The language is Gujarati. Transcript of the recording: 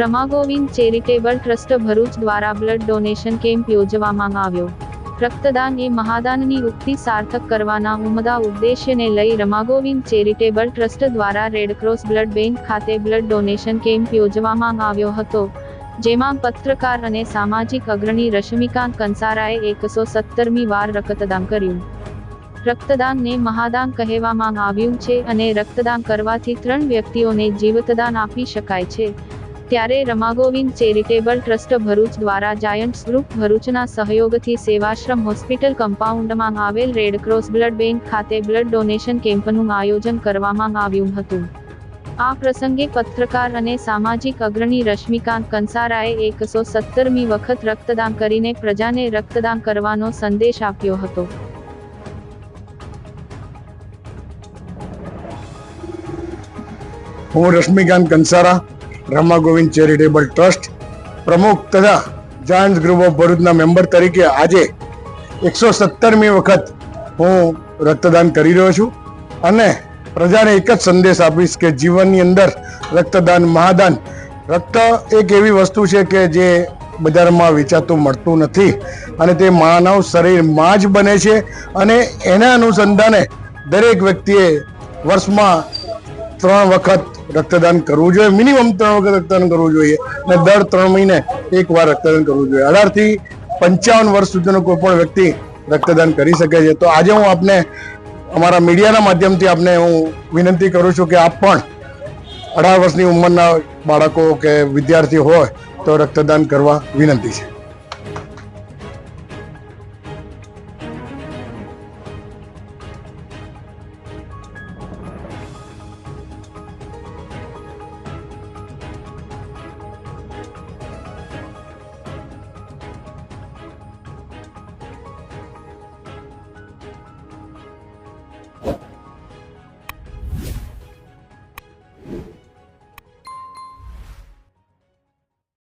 રમાગોવિંદ ચેરિટેબલ ટ્રસ્ટ ભરૂચ દ્વારા બ્લડ ડોનેશન કેમ્પ યોજવામાં આવ્યો. રક્તદાન એ મહાદાનની ઉક્તિ સાર્થક કરવાના ઉમદા ઉદ્દેશ્યને લઈ રમાગોવિંદ ચેરિટેબલ ટ્રસ્ટ દ્વારા રેડક્રોસ બ્લડ બેંક ખાતે બ્લડ ડોનેશન કેમ્પ યોજવામાં આવ્યો હતો, જેમાં પત્રકાર અને સામાજિક અગ્રણી રશ્મિકાંત કંસારાએ એકસો સત્તરમી વાર રક્તદાન કર્યું. રક્તદાનને મહાદાન કહેવામાં આવ્યું છે અને રક્તદાન કરવાથી ત્રણ વ્યક્તિઓને જીવતદાન આપી શકાય છે. ત્યારે રમાગોવિંદ ચેરિટેબલ ટ્રસ્ટ ભરૂચ દ્વારા જાયન્ટ્સ ગ્રુપ ભરૂચના સહયોગથી સેવાશ્રમ હોસ્પિટલ કમ્પાઉન્ડમાં આવેલ રેડક્રોસ બ્લડ બેંક ખાતે બ્લડ ડોનેશન કેમ્પનું આયોજન કરવામાં આવ્યું હતું. આ પ્રસંગે પત્રકાર અને સામાજિક અગ્રણી રશ્મિકાંત કંસારાએ એકસો સત્તરમી વખત રક્તદાન કરીને પ્રજાને રક્તદાન કરવાનો સંદેશ આપ્યો હતો. હું રશ્મિકાંત કંસારા રમા ગોવિંદ ચેરિટેબલ ટ્રસ્ટ પ્રમુખ તથા જાયન્સ ગ્રુપ ઓફ ભરૂચના મેમ્બર તરીકે આજે એકસો સત્તરમી વખત હું રક્તદાન કરી રહ્યો છું અને પ્રજાને એક જ સંદેશ આપીશ કે જીવનની અંદર રક્તદાન, મહાદાન, રક્ત એક એવી વસ્તુ છે કે જે બજારમાં વેચાતું મળતું નથી અને તે માનવ શરીરમાં જ બને છે અને એના અનુસંધાને દરેક વ્યક્તિએ વર્ષમાં ત્રણ વખત રક્તદાન કરવું જોઈએ. મિનિમમ ત્રણ વખત રક્તદાન કરવું જોઈએ અને દર ત્રણ મહિને એક વાર રક્તદાન કરવું જોઈએ. અઢારથી પંચાવન વર્ષ સુધીનો કોઈ પણ વ્યક્તિ રક્તદાન કરી શકે છે. તો આજે હું આપને અમારા મીડિયાના માધ્યમથી આપને હું વિનંતી કરું છું કે આપ પણ અઢાર વર્ષની ઉંમરના બાળકો કે વિદ્યાર્થી હોય તો રક્તદાન કરવા વિનંતી છે.